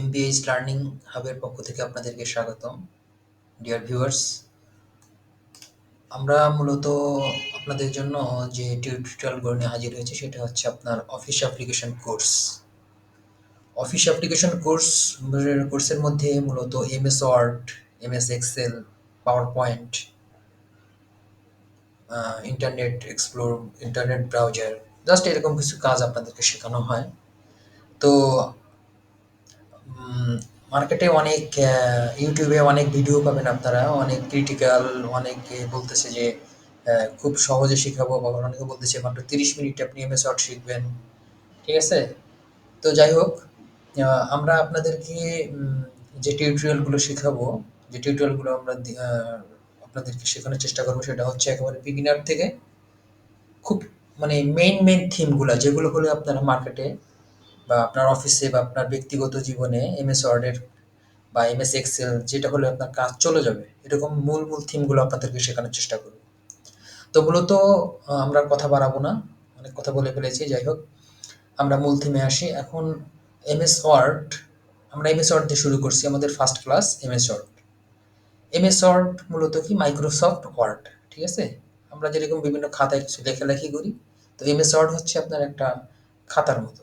এমবিএইচ learning হাবের পক্ষ থেকে আপনাদেরকে স্বাগতম। ডিয়ার ভিউয়ার্স আমরা মূলত আপনাদের জন্য যে টিউটোরিয়ালগুলো নিয়ে হাজির হয়েছে সেটা হচ্ছে আপনার office application course office application course কোর্সের মধ্যে মূলত MS Word MS Excel PowerPoint internet explore internet browser just এরকম কিছু কাজ আপনাদেরকে শেখানো হয়। তো মার্কেটে অনেক ইউটিউবে অনেক ভিডিও পাবেন আপনারা। অনেক ক্রিটিক্যাল অনেকে বলতেছে যে খুব সহজে শেখাবো বা অনেকে বলতেছে মাত্র তিরিশ মিনিট আপনি এমএস ওয়ার্ড শিখবেন। ঠিক আছে? তো যাই হোক আমরা আপনাদেরকে যে টিউটোরিয়ালগুলো শেখাবো, যে টিউটোরিয়ালগুলো আমরা আপনাদেরকে শেখানোর চেষ্টা করব, সেটা হচ্ছে একেবারে বিগিনার থেকে। খুব মানে মেইন মেইন থিমগুলো যেগুলো হলে আপনারা মার্কেটে বা আপনার অফিসে বা আপনার ব্যক্তিগত জীবনে এমএস ওয়ার্ডের বা এমএস এক্সেল যেটা হলে আপনার কাজ চলে যাবে, এরকম মূল মূল থিমগুলো আপনাদেরকে শেখানোর চেষ্টা করব। তো মূলত আমরা কথা বাড়াবো না, অনেক কথা বলে ফেলেছি, যাই হোক, আমরা মূল থিমে আসি। এখন এমএস ওয়ার্ড আমরা এমএস ওয়ার্ড দিয়ে শুরু করছি আমাদের first class MS Word MS Word মূলত কি? মাইক্রোসফট ওয়ার্ড ঠিক আছে? আমরা যেরকম বিভিন্ন খাতায় কিছু লেখালেখি করি, তো এমএস ওয়ার্ড হচ্ছে আপনার একটা খাতার মতো।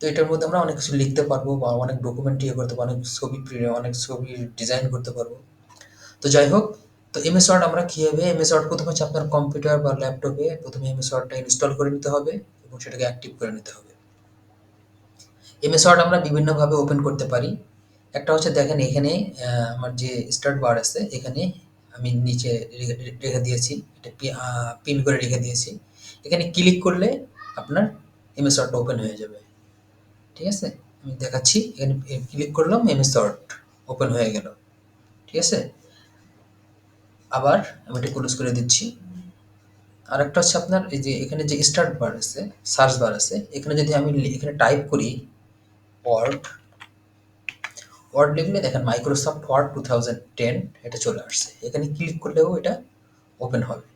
তো এটার মধ্যে আমরা অনেক কিছু লিখতে পারব বা অনেক ডকুমেন্ট ইয়ে করতে পারব, অনেক ছবি অনেক ছবি ডিজাইন করতে পারব। তো যাই হোক, তো এমএস ওয়ার্ড আমরা কীভাবে এমএস ওয়ার্ড প্রথমে হচ্ছে আপনার কম্পিউটার বা ল্যাপটপে প্রথমে এমএস ওয়ার্ডটা ইনস্টল করে নিতে হবে এবং সেটাকে অ্যাক্টিভ করে নিতে হবে। এমএস ওয়ার্ড আমরা বিভিন্নভাবে ওপেন করতে পারি। একটা হচ্ছে দেখেন এখানে আমার যে স্টার্ট বার আছে, এখানে আমি নিচে রেখে দিয়েছি। এটা পিন করে রেখে দিয়েছি। এখানে ক্লিক করলে আপনার এমএস ওয়ার্ডটা ওপেন হয়ে যাবে। ঠিক আছে? আমি দেখাচ্ছি, এখানে ক্লিক করলাম এমএস ওয়ার্ড ওপেন হয়ে গেল। ঠিক আছে? আবার আমি এটা ক্লোজ করে দিচ্ছি। আর একটা হচ্ছে আপনার এই যে এখানে যে স্টার্ট বার আছে সার্চ বার আছে, এখানে যদি আমি এখানে টাইপ করি ওয়ার্ড ওয়ার্ড লিখলে দেখেন Microsoft Word two thousand ten এটা চলে আসছে। এখানে ক্লিক করলেও এটা ওপেন হবে।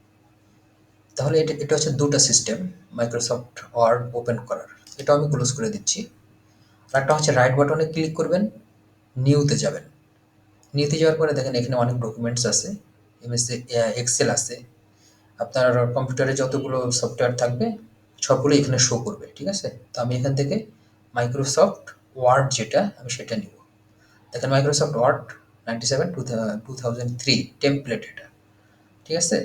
তাহলে এটা এটা হচ্ছে দুটা সিস্টেম মাইক্রোসফট ওয়ার্ড ওপেন করার। এটাও আমি ক্লোজ করে দিচ্ছি। একটা হচ্ছে রাইট বাটনে ক্লিক করবেন নিউতে যাবেন। নিউতে যাওয়ার পরে দেখেন এখানে অনেক ডকুমেন্টস আছে এমএস এক্সেল আছে। আপনার কম্পিউটারে যতগুলো সফটওয়্যার থাকবে, সবগুলো এখানে শো করবে, ঠিক আছে? তো আমি এখান থেকে মাইক্রোসফট ওয়ার্ড যেটা, আমি সেটা নিব। দেখেন Microsoft Word ninety seven to two thousand three template এটা, ঠিক আছে?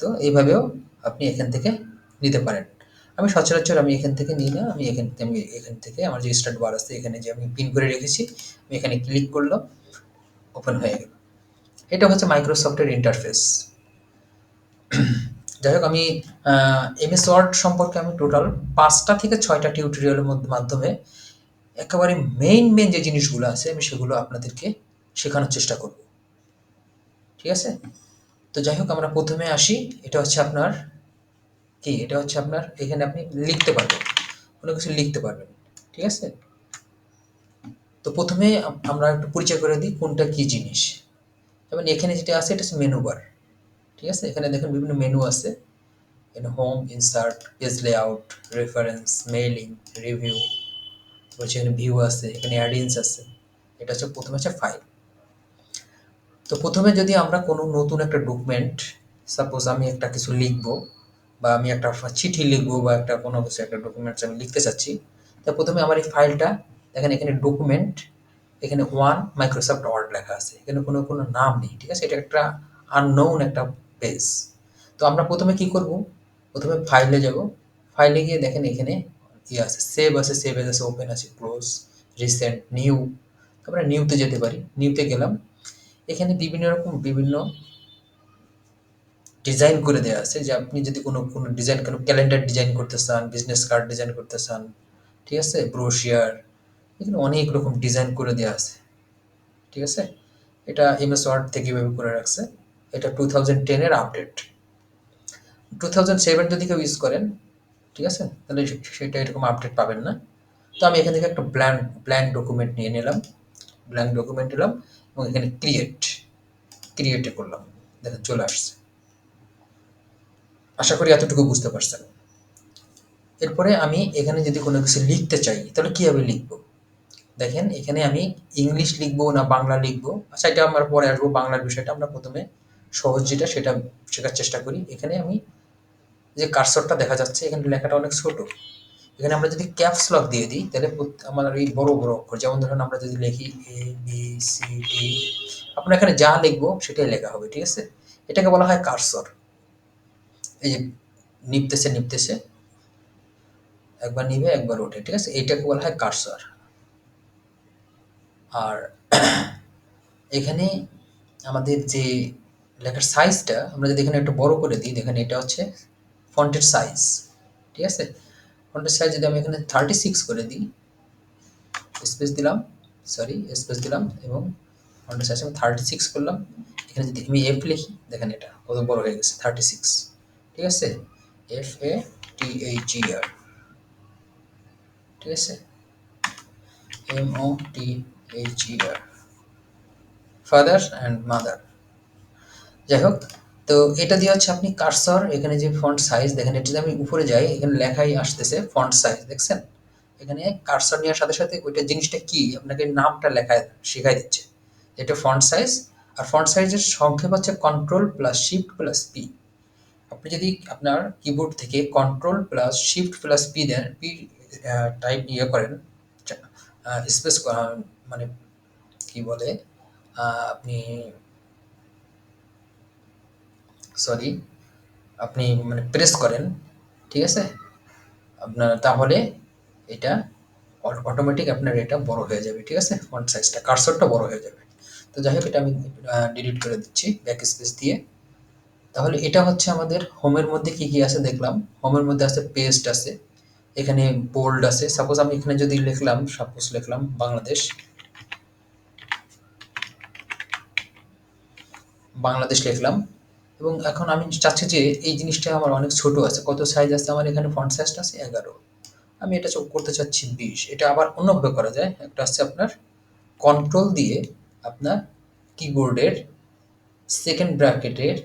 তো এইভাবেও আপনি এখান থেকে নিতে পারেন। আমি সচরাচর আমি এখান থেকে নিই না। আমি এখান থেকে, আমি এখান থেকে আমার যে স্টার্ট বার আছে, এখানে যে আমি পিন করে রেখেছি, আমি এখানে ক্লিক করলাম ওপেন হয়ে গেল। এটা হচ্ছে মাইক্রোসফটের ইন্টারফেস যাই হোক, আমি এমএস ওয়ার্ড সম্পর্কে আমি টোটাল পাঁচটা থেকে ছয়টা টিউটোরিয়ালের মধ্যে, মাধ্যমে একেবারে মেইন মেইন যে জিনিসগুলো আছে, আমি সেগুলো আপনাদেরকে শেখানোর চেষ্টা করব। ঠিক আছে? তো যাই হোক, আমরা প্রথমে আসি। এটা হচ্ছে আপনার কি? এটা হচ্ছে আপনার, এখানে আপনি লিখতে পারবেন। কোনো কিছু লিখতে পারবেন। ঠিক আছে? তো প্রথমে আমরা একটু পরিচয় করে দিই কোনটা কি জিনিস। যেমন এখানে যেটা আছে, এটা হচ্ছে মেনু বার ঠিক আছে? এখানে দেখেন বিভিন্ন মেনু আছে। এখানে home insert page layout reference mailing review হচ্ছে এখানে ভিউ আছে, এখানে অ্যাডিয়েন্স আছে। এটা হচ্ছে প্রথমে হচ্ছে ফাইল তো প্রথমে যদি আমরা কোনো নতুন একটা ডকুমেন্ট সাপোজ আমি একটা কিছু লিখব বা আমি একটা চিঠি লিখব বা একটা কোনো কিছু, একটা ডকুমেন্টস আমি লিখতে চাচ্ছি, তা প্রথমে আমার এই ফাইলটা দেখেন এখানে ডকুমেন্ট এখানে ওয়ান মাইক্রোসফট ওয়ার্ড লেখা আছে, এখানে কোনো কোনো নাম নেই, ঠিক আছে? এটা একটা আননোন একটা পেজ তো আমরা প্রথমে কি করব? প্রথমে ফাইলে যাব ফাইলে গিয়ে দেখেন এখানে কি আছে? সেভ আছে সেভ আছে ওপেন আছে ক্লোজ রিসেন্ট নিউ আমরা নিউতে যেতে পারি নিউতে গেলাম। এখানে বিভিন্ন রকম বিভিন্ন ডিজাইন করে দেওয়া আছে যে আপনি যদি কোনো কোনো ডিজাইন কোনো ক্যালেন্ডার ডিজাইন করতে চান বিজনেস কার্ড ডিজাইন করতে চান, ঠিক আছে? ব্রোশিয়ার এখানে অনেক রকম ডিজাইন করে দেওয়া আছে, ঠিক আছে? এটা এমএস ওয়ার্ড থেকে এভাবে করে রাখছে। এটা টু থাউজেন্ড টেনের আপডেট টু থাউজেন্ড সেভেন যদি কেউ ইউজ করেন, ঠিক আছে? তাহলে সেটা এরকম আপডেট পাবেন না। তো আমি এখান থেকে একটা ব্ল্যাঙ্ক ব্ল্যাঙ্ক ডকুমেন্ট নিয়ে নিলাম। ব্ল্যাঙ্ক ডকুমেন্ট নিলাম এবং এখানে ক্রিয়েট ক্রিয়েটে করলাম। দেখেন চলে আসছে। আশা করি এতটুকু বুঝতে পারছেন। এরপরে আমি এখানে যদি কোনো কিছু লিখতে চাই, তাহলে কীভাবে লিখব? দেখেন, এখানে আমি ইংলিশ লিখব না বাংলা লিখব? আচ্ছা এটা আমার পরে আসব, বাংলার বিষয়টা আমরা প্রথমে সহজ যেটা, সেটা শেখার চেষ্টা করি। এখানে আমি যে কার্সরটা দেখা যাচ্ছে, এখানে লেখাটা অনেক ছোট। এখানে আমরা যদি ক্যাপস লক দিয়ে দিই, তাহলে আমার এই বড় বড় অক্ষর, যেমন ধরুন আমরা যদি লিখি এ বি সি ডি আপনার এখানে যা লিখব, সেটাই লেখা হবে, ঠিক আছে? এটাকে বলা হয় কার্সর। এই যে নিপতেছে নিপতেছে। একবার নিবে, একবার ওঠে, ঠিক আছে? এইটাকে বলা হয় কার্সর। আর এখানে আমাদের যে লেখার সাইজটা আমরা যদি এখানে একটু বড় করে দিই, দেখেন এটা হচ্ছে ফন্টের সাইজ ঠিক আছে? ফন্টের সাইজ যদি আমি এখানে থার্টি সিক্স করে দিই স্পেস দিলাম সরি স্পেস দিলাম এবং ফন্টের সাইজ আমি থার্টি সিক্স করলাম। এখানে যদি আমি এফ লিখি, দেখেন এটা কত বড় হয়ে গেছে থার্টি সিক্স ঠিক আছে? এফ এ টি এইচ আর ঠিক আছে? M O T H R father and mother যাই হোক, তো এটা দিয়ে হচ্ছে আপনি কার্সর এখানে যে ফন্ট সাইজ দেখেন এটা যদি আমি উপরে যাই, এখানে লেখাই আসতেছে ফন্ট সাইজ দেখছেন? এখানে কার্সর নেওয়ার সাথে সাথে ওইটা জিনিসটা কি? আপনাকে নামটা লেখায় শেখাই দিচ্ছে। এটা ফন্ট সাইজ আর ফন্ট সাইজের সংক্ষেপ হচ্ছে control plus shift plus P আপনি যদি আপনার কিবোর্ড থেকে control plus shift plus P দেন পি টাইপ ইয়ে করেন স্পেস মানে কি বলে আপনি সরি আপনি মানে প্রেস করেন, ঠিক আছে? আপনার তাহলে এটা অটোমেটিক আপনার এটা বড় হয়ে যাবে, ঠিক আছে? ফন্ট সাইজটা কার্সরটা বড় হয়ে যাবে। তো যাই হোক, এটা আমি ডিলিট করে দিচ্ছি ব্যাক স্পেস দিয়ে। তাহলে এটা হচ্ছে আমাদের হোমের মধ্যে কি কি আছে দেখলাম। হোমের মধ্যে আছে পেস্ট আছে, এখানে বোল্ড আছে। সাপোজ আমি এখানে যদি লিখলাম সাপোজ লিখলাম বাংলাদেশ। বাংলাদেশ লিখলাম। এবং এখন আমি চাচ্ছি যে এই জিনিসটা আমার অনেক ছোট আছে। কত সাইজ আছে আমার এখানে? ফন্ট সাইজটা আছে এগারো। আমি এটা চোখ করতে চাচ্ছি বিশ। এটা আবার অন্যভাবে করা যায়। একটা হচ্ছে আপনার কন্ট্রোল দিয়ে আপনার কিবোর্ডের সেকেন্ড ব্র্যাকেটের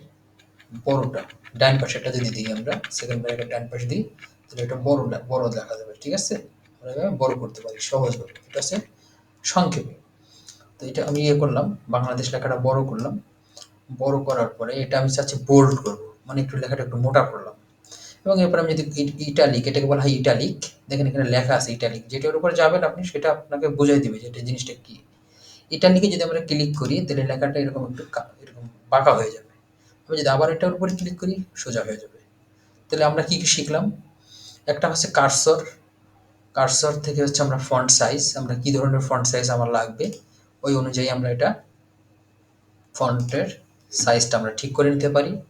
বড়টা ডান পাশেটা যদি দিই আমরা সেকেন্ড ব্র্যাকেট ডান পাশে দিই, তাহলে এটা বড় বড় দেখা যাবে, ঠিক আছে? আমরা বড় করতে পারি, সহজভাবে এটা হচ্ছে সংক্ষেপে। তো এটা আমি ইয়ে করলাম, বাংলাদেশ লেখাটা বড় করলাম। বড় করার পরে এটা আমি চাচ্ছি বোল্ড করব মানে একটু লেখাটা একটু মোটা করলাম। এবং এরপর আমি যদি ইটালিক এটাকে বলা হয় ইটালিক দেখেন এখানে লেখা আছে ইটালিক যেটার উপরে যাবেন আপনি, সেটা আপনাকে বোঝাই দিবে যে এটা জিনিসটা কি। ইটালিকে যদি আমরা ক্লিক করি, তাহলে লেখাটা এরকম একটু এরকম বাঁকা হয়ে যাবে। আমি যদি আবার এটার উপরে ক্লিক করি, সোজা হয়ে যাবে। তাহলে আমরা কি কি শিখলাম? একটা হচ্ছে কার্সর কার্সর থেকে হচ্ছে আমরা ফন্ট সাইজ আমরা কি ধরনের ফন্ট সাইজ আমার লাগবে? ওই অনুযায়ী আমরা এটা ফন্টের সাইজটা আমরা ঠিক করে নিতে পারি।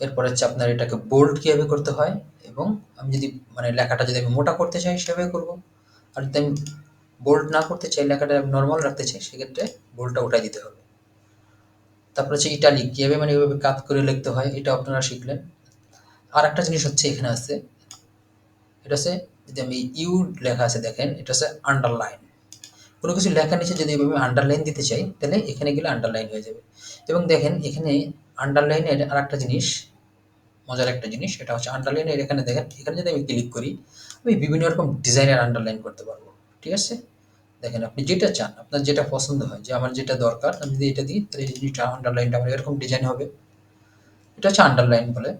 এরপর হচ্ছে আপনার এটাকে বোল্ড কীভাবে করতে হয়? এবং আমি যদি মানে লেখাটা যদি আমি মোটা করতে চাই, সেভাবে করব। আর যদি আমি বোল্ড না করতে চাই, লেখাটা নর্মাল রাখতে চাই, সেক্ষেত্রে বোল্ডটা উঠাই দিতে হবে। তারপর হচ্ছে ইটালিক কীভাবে মানে এভাবে কাত করে লিখতে হয়, এটা আপনারা শিখলেন। আর একটা জিনিস হচ্ছে এখানে আছে, এটা হচ্ছে, যদি আমি ইউ লেখা আছে দেখেন, এটা হচ্ছে আন্ডারলাইন কোনো কিছু লেখা নিচে যদি এভাবে আন্ডারলাইন দিতে চাই, তাহলে এখানে গেলে আন্ডারলাইন হয়ে যাবে। এবং দেখেন, এখানে আন্ডারলাইনের আর একটা জিনিস, মজার একটা জিনিস এটা হচ্ছে আন্ডারলাইনের এখানে দেখেন, এখানে যদি আমি ক্লিক করি, আমি বিভিন্ন রকম ডিজাইনের আন্ডারলাইন করতে পারব, ঠিক আছে? দেখেন, আপনি যেটা চান, আপনার যেটা পছন্দ হয়, যে আমার যেটা দরকার, আমি যদি এটা দিই, তাহলে এই জিনিসটা আন্ডারলাইনটা আমার এরকম ডিজাইন হবে। এটা হচ্ছে আন্ডারলাইন বলে।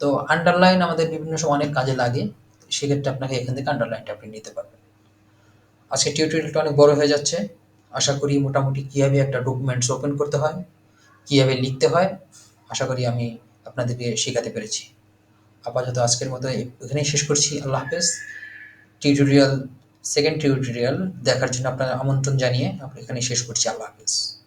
তো আন্ডারলাইন আমাদের বিভিন্ন সময় অনেক কাজে লাগে, সেক্ষেত্রে আপনাকে এখান থেকে আন্ডারলাইনটা আপনি নিতে পারবেন। আজকে টিউটোরিয়ালটা অনেক বড় হয়ে যাচ্ছে। আশা করি মোটামুটি কীভাবে একটা ডকুমেন্টস ওপেন করতে হয়, কীভাবে লিখতে হয়, আশা করি আমি আপনাদেরকে শেখাতে পেরেছি। আপাতত আজকের মতো এখানেই শেষ করছি। আল্লাহ হাফেজ। টিউটোরিয়াল সেকেন্ড টিউটোরিয়াল দেখার জন্য আপনার আমন্ত্রণ জানিয়ে আমরা এখানে শেষ করছি। আল্লাহ হাফেজ।